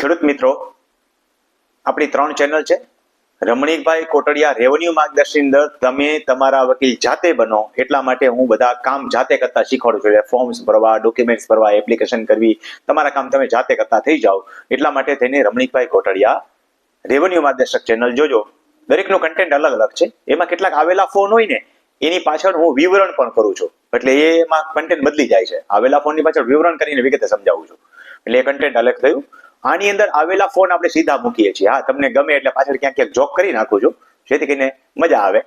ખેડૂત મિત્રો, આપણી ત્રણ ચેનલ છે. રમણીકભાઈ કોટડિયા રેવન્યુ માર્ગદર્શન અંદર તમે તમારા વકીલ જાતે બનો, એટલા માટે હું બધા કામ જાતે કરતા શીખવાડું છું. ફોર્મ્સ ભરવા ડોક્યુમેન્ટ્સ ભરવા એપ્લિકેશન કરવી, તમારા કામ તમે જાતે કરતા થઈ જાઓ. એટલા માટે થઈને રમણીકભાઈ કોટડિયા રેવન્યુ માર્ગદર્શક ચેનલ જોજો. દરેકનું કન્ટેન્ટ અલગ અલગ છે. એમાં કેટલાક આવેલા ફોન હોય ને, એની પાછળ હું વિવરણ પણ કરું છું. એટલે એમાં કન્ટેન્ટ બદલી જાય છે. આવેલા ફોનની પાછળ વિવરણ કરીને વિગતે સમજાવું છું. એટલે એ કન્ટેન્ટ અલગ થયું. આની અંદર આવેલા ફોન આપણે સીધા મૂકીએ છીએ. હા, તમને ગમે એટલે પાછળ ક્યાંક ક્યાંક જોક કરી નાખું છું, જેથી કરીને મજા આવે.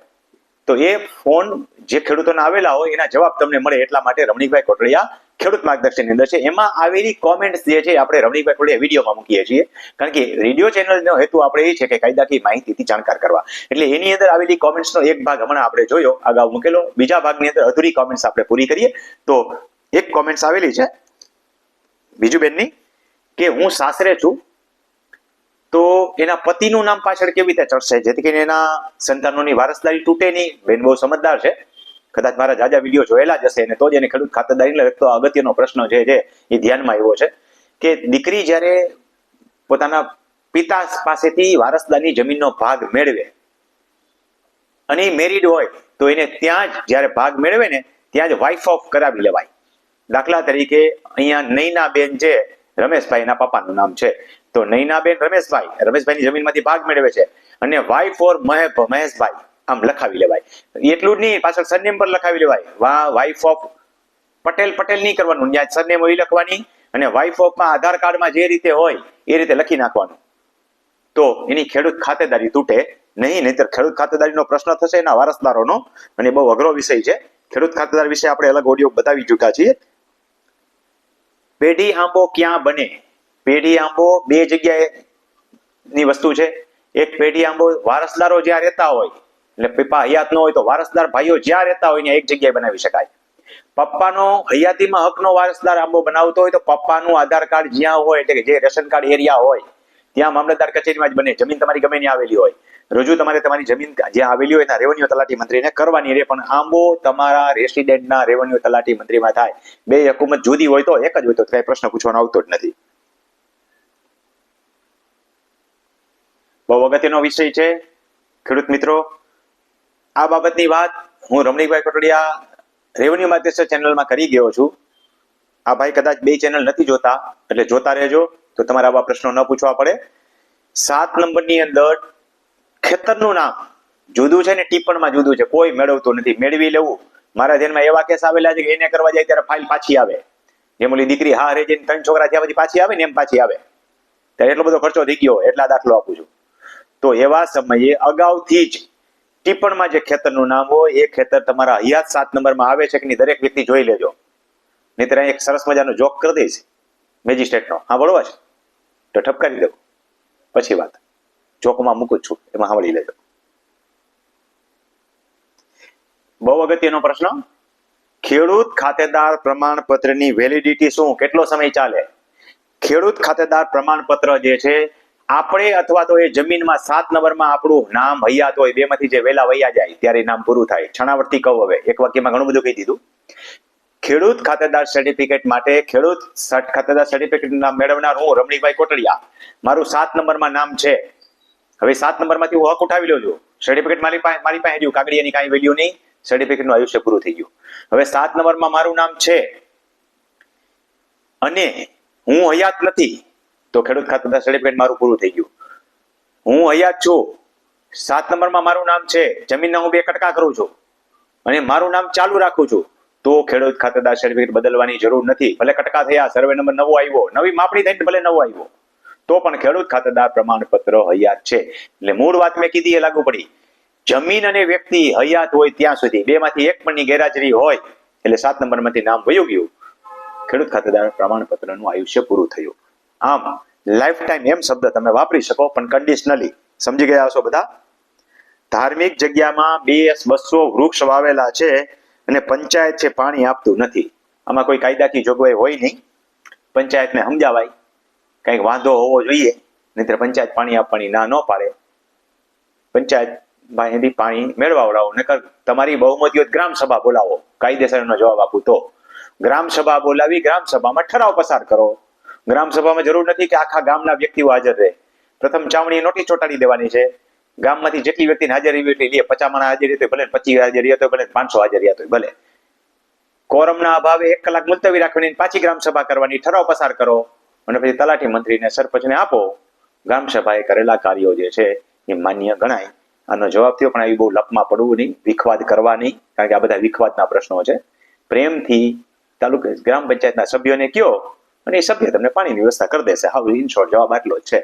તો એ ફોન જે ખેડૂતોને આવેલા હોય, એના જવાબ તમને મળે એટલા માટે રમણીકભાઈ કોટડિયા ખેડૂત માર્ગદર્શન અંદર છે. એમાં આવેલી કોમેન્ટ્સ જે છે આપણે રમણીકભાઈ કોટડિયા વિડીયોમાં મૂકીએ છીએ. કારણ કે રેડિયો ચેનલનો હેતુ આપણે એ છે કે કાયદાકીય માહિતીથી જાણકાર કરવા. એટલે એની અંદર આવેલી કોમેન્ટ્સનો એક ભાગ હમણાં આપણે જોયો, અગાઉ મૂકેલો. બીજા ભાગની અંદર અધૂરી કોમેન્ટ્સ આપણે પૂરી કરીએ. તો એક કોમેન્ટ્સ આવેલી છે, બીજું બેનની કે હું સાસરે છું, તો એના પતિનું નામ પાછળ કેવી રીતે ચડશે? જેથી કરીને એના સંતાનોની વારસદારી તૂટે નહીં. બેન બહુ સમજદાર છે. કદાચ મારા જાજા વીડિયો જોયેલા જ હશે અને તો જ એને ખેડૂત ખાતરદારી લગતો અગત્યનો પ્રશ્ન જે છે એ ધ્યાનમાં આવ્યો છે કે દીકરી જ્યારે પોતાના પિતા પાસેથી વારસદારની જમીનનો ભાગ મેળવે અને મેરિડ હોય, તો એને ત્યાં જ જ્યારે ભાગ મેળવે ને, ત્યાં જ વાઇફ ઓફ કરાવી લેવાય. દાખલા તરીકે અહીંયા નૈના બેન છે રમેશભાઈ એના પપ્પાનું નામ છે. તો નૈનાબેન રમેશભાઈ, રમેશભાઈની જમીનમાંથી ભાગ મેળવે છે. અને વાઇફ ઓર મહેશભાઈ, આમ લખાવી લેવાય. એટલું જ નહીં, પાછળ સરનેમ પર લખાવી લેવાય. વા વાઇફ ઓફ પટેલ પટેલ નહીં કરવાનું. ત્યાં સરનેમ એવી લખવાની. અને વાઇફ ઓફમાં આધાર કાર્ડમાં જે રીતે હોય, એ રીતે લખી નાખવાનું. તો એની ખેડૂત ખાતેદારી તૂટે નહીં, નહીતર ખેડૂત ખાતેદારીનો પ્રશ્ન થશે એના વારસદારોનો. અને બહુ અઘરો વિષય છે. ખેડૂત ખાતેદાર વિશે આપણે અલગ ઓડિયો બતાવી ચૂક્યા છીએ. પેઢી આંબો ક્યાં બને? પેઢી આંબો બે જગ્યાએ ની વસ્તુ છે. એક પેઢી આંબો વારસદારો જ્યાં રહેતા હોય, એટલે પપ્પા હયાત ન હોય તો વારસદાર ભાઈઓ જ્યાં રહેતા હોય ત્યાં એક જગ્યાએ બનાવી શકાય. પપ્પાનો હયાતીમાં હકનો વારસદાર આંબો બનાવતો હોય તો પપ્પાનું આધાર કાર્ડ જ્યાં હોય, એટલે કે જે રેશન કાર્ડ એરિયા હોય, ત્યાં મામલતદાર કચેરીમાં જ બને. જમીન તમારી ગમે ની આવેલી હોય. રજૂ તમારે તમારી જમીન જ્યાં આવેલી હોય ત્યાં રેવન્યુ તલાટી મંત્રીને કરવાની રહે. પણ આંબો તમારા રેસિડેન્ટના રેવન્યુ તલાટી મંત્રીમાં થાય. બે હકુમત જુદી હોય તો એક જ હોય તો કઈ પ્રશ્ન પૂછવાનો આવતો જ નથી. બહુ અગત્યનો વિષય છે. ખેડૂત મિત્રો, આ બાબતની વાત હું રમણીકભાઈ કટોડિયા રેવન્યુ માધ્યસ્થ ચેનલમાં કરી ગયો છું. આ ભાઈ કદાચ બે ચેનલ નથી જોતા, એટલે જોતા રહેજો. તો તમારે આવા પ્રશ્નો ન પૂછવા પડે. સાત નંબરની અંદર ખેતરનું નામ જુદું છે ને ટીપણમાં જુદું છે. કોઈ મેળવતું નથી. મેળવી લેવું. મારા ધ્યાનમાં એવા કેસ આવેલા છે કે એને કરવા જાય ત્યારે ફાઇલ પાછી આવે. જેમ ઓલી દીકરી હા રે જઈને ત્રણ છોકરા થયા પછી પાછી આવે ને એમ પાછી આવે. ત્યારે એટલો બધો ખર્ચો થઈ ગયો, એટલા દાખલો આપું છું. તો એવા સમયે અગાઉથી જ ટિપ્પણમાં જે ખેતરનું નામ હોય, એ ખેતર તમારા હયાત સાત નંબરમાં આવે છે કે નહીં, દરેક વ્યક્તિ જોઈ લેજો. નહીતર અહીં એક સરસ મજાનો જોક કરી દઈશ મેજિસ્ટ્રેટનો. હા બરોબર છે. તો ઠપકારી દઉં. પછી વાત. જોકમાં મૂકું છું, એમાં સાંભળી લેજો. બહુ અગત્યનો પ્રશ્ન. ખેડૂત ખાતેદાર પ્રમાણપત્રની વેલિડિટી શું? કેટલો સમય ચાલે? ખેડૂત ખાતેદાર પ્રમાણપત્ર જે છે, આપણે અથવા તો એ જમીનમાં સાત નંબરમાં આપણું નામ હયાત હોય બેમાંથી જે વેલા વૈયા જાય, ત્યારે નામ પૂરું થાય. છણાવર્તી કહું હવે, એક વાક્યમાં ઘણું બધું કહી દીધું. ખેડૂત ખાતેદાર સર્ટિફિકેટ માટે ખેડૂત ખાતેદાર સર્ટિફિકેટ મેળવનાર હું રમણીભાઈ કોટડિયા. મારું સાત નંબરમાં નામ છે. હવે સાત નંબરમાંથી હું હક ઉઠાવી છું. સર્ટિફિકેટ મારી પાસે મારી પાસે રહ્યું. કાગડિયાની કાંઈ વેલ્યુ નહીં. સર્ટિફિકેટનું આયુષ્ય પૂરું થઈ ગયું. હવે સાત નંબરમાં મારું નામ છે. અને હું હયાત નથી, તો ખેડૂત ખાતા સર્ટિફિકેટ મારું પૂરું થઈ ગયું. હું હયાત છું. સાત નંબરમાં મારું નામ છે. જમીનના હું બે કટકા કરું છું. અને મારું નામ ચાલુ રાખું છું. તો ખેડૂત ખાતેદાર સર્ટિફિકેટ બદલવાની જરૂર નથી. ભલે કટકા થયા સર્વે નંબર નવો આવ્યો, નવી માપણી થઈને ભલે નવો આવ્યો. તો પણ ખેડૂત ખાતેદાર પ્રમાણપત્ર હયાત છે. એટલે મૂળ વાત મેં કીધી, એ લાગુ પડી. જમીન અને વ્યક્તિ હયાત હોય ત્યાં સુધી બે માંથી એક પણ ની ગેરહાજરી હોય, એટલે સાત નંબરમાંથી નામ વયું ગયું. ખેડૂત ખાતેદાર પ્રમાણપત્રનું આયુષ્ય પૂરું થયું. આમ લાઈફ ટાઈમ એમ શબ્દ તમે વાપરી શકો, પણ કન્ડિશનલી સમજી ગયા હશો બધા? ધાર્મિક જગ્યામાં બે બસો વૃક્ષ વાવેલા છે અને પંચાયત છે, પાણી આપતું નથી. આમાં કોઈ કાયદાકીય જોગવાઈ હોય નહીં. પંચાયતને સમજાવાય. કંઈક વાંધો હોવો જોઈએ, નહીતર પંચાયત પાણી આપવાની ના ન પાડે. પંચાયત પાસેથી પાણી મેળવાવડાવો, નકર તમારી બહુમતીઓ ગ્રામ સભા બોલાવો. કાયદેસરનો જવાબ આપું તો. ગ્રામ સભા બોલાવી ગ્રામ સભામાં ઠરાવ પસાર કરો. ગ્રામ સભામાં જરૂર નથી કે આખા ગામના વ્યક્તિઓ હાજર રહે. પ્રથમ ચાવણી નોટિસ ચોંટાડી દેવાની છે. ગામમાંથી જેટલી વ્યક્તિને હાજરી એટલી લે પચાસ માણસ હાજર તો ભલે, પચીસ હાજરી હતો ભલે, પાંચસો હાજરી હતો ભલે. કોરમના અભાવે એક કલાક મુલતવી રાખવાની પાછી ગ્રામ સભા કરવાની, ઠરાવ પસાર કરો. અને પછી તલાટી મંત્રીને સરપંચને આપો. ગ્રામ સભાએ કરેલા કાર્યો જે છે એ માન્ય ગણાય. આનો જવાબ થયો, પણ આવી બહુ લપમાં પડવું નહીં, વિખવાદ કરવા નહીં, કારણ કે આ બધા વિખવાદના પ્રશ્નો છે. પ્રેમથી તાલુકા ગ્રામ પંચાયતના સભ્યોને કયો અને એ સભ્ય તમને પાણીની વ્યવસ્થા કરી દેશે. હા ઇન જવાબ આટલો છે.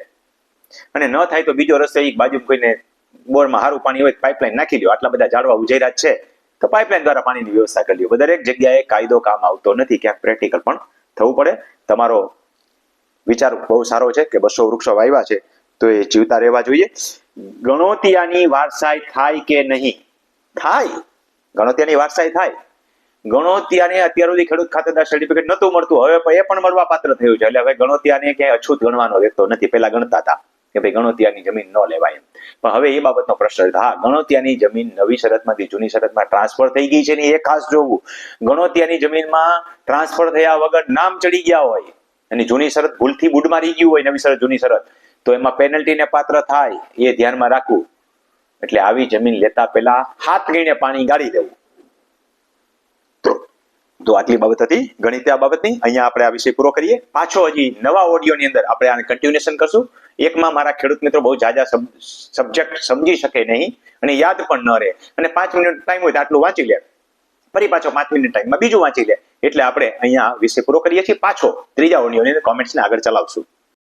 અને ન થાય તો બીજો રસ્તો એક બાજુ કોઈને બોરમાં સારું પાણી હોય પાઇપલાઇન નાખી દો આટલા બધા ઝાડવા ઉજેરા છે. તો પાઇપલાઇન દ્વારા પાણીની વ્યવસ્થા કરી લ્યો. દરેક જગ્યાએ કાયદો કામ આવતો નથી. ક્યાંક પ્રેક્ટિકલ પણ થવું પડે. તમારો વિચાર બહુ સારો છે કે બસો વૃક્ષો વાવ્યા છે, તો એ જીવતા રહેવા જોઈએ. ગણોતિયાની વારસાઈ થાય કે નહીં? થાય. ગણોતિયાની વારસાઈ થાય. ગણોતિયાને અત્યાર સુધી ખેડૂત ખાતેદાર સર્ટિફિકેટ નતું મળતું. હવે એ પણ મળવા પાત્ર થયું છે. એટલે હવે ગણોતિયાને ક્યાંય અછૂત ગણવાનો રહેતો નથી. પેલા ગણતા હતા કે ભાઈ ગણોતિયાની જમીન ન લેવાય પણ હવે એ બાબતનો પ્રશ્ન. હા, ગણોતિયાની જમીન નવી શરતમાંથી, જૂની શરતમાં ટ્રાન્સફર થઈ ગઈ છે ને એ ખાસ જોવું. ગણોતિયાની જમીનમાં ટ્રાન્સફર થયા વગર નામ ચડી ગયા હોય. અને જૂની શરત ભૂલથી બુડ મારી ગયું હોય નવી શરત, જૂની શરત. તો એમાં પેનલ્ટીને પાત્ર થાય એ ધ્યાનમાં રાખવું. એટલે આવી જમીન લેતા પહેલા હાથ ગણીને પાણી ગાળી દેવું. તો આટલી બાબત હતી. ગણિત આ બાબતની અહીંયા આપણે આ વિષય પૂરો કરીએ. પાછો હજી નવા ઓડિયોની અંદર આપણે આને કન્ટિન્યુએશન કરશું. એકમાં મારા ખેડૂત મિત્રો બહુ જાજા સબ્જેક્ટ સમજી શકે નહીં અને યાદ પણ ન રહે. અને પાંચ મિનિટ ટાઈમ હોય તો આટલું વાંચી લે. ફરી પાછો પાંચ મિનિટ ટાઈમમાં બીજું વાંચી લે. એટલે આપણે અહીંયા વિષય પૂરો કરીએ છીએ. પાછો ત્રીજા ઓડિયોની કોમેન્ટ્સને આગળ ચલાવશું.